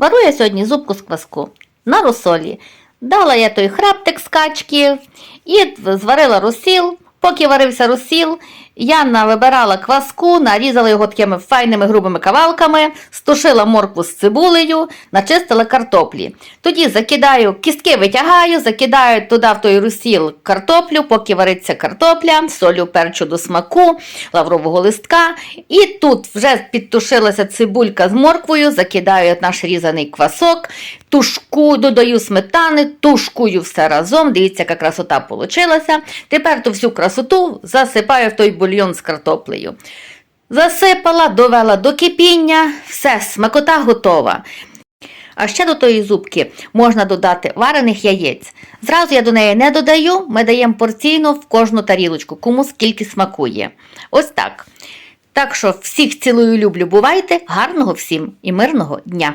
Вару я сьогодні зубку з кваску на розсолі. Дала я той хребтик з качки і зварила розсіл. Поки варився розсіл, я вибирала кваску, нарізала його такими файними грубими кавалками, стушила моркву з цибулею, начистила картоплі. Тоді закидаю, кістки витягаю, закидаю туди в той розсіл картоплю, поки вариться картопля, солю перчу до смаку, лаврового листка. І тут вже підтушилася цибулька з морквою, закидаю наш різаний квасок, тушку, додаю сметани, тушкую все разом. Дивіться, яка красота получилася. Тепер ту всю красоту засипаю в той бульйон з картоплею. Засипала, довела до кипіння, все, смакота готова. А ще до тої зубки можна додати варених яєць. Зразу я до неї не додаю, ми даємо порційно в кожну тарілочку, кому скільки смакує. Ось так. Так що всіх цілую люблю, бувайте, гарного всім і мирного дня!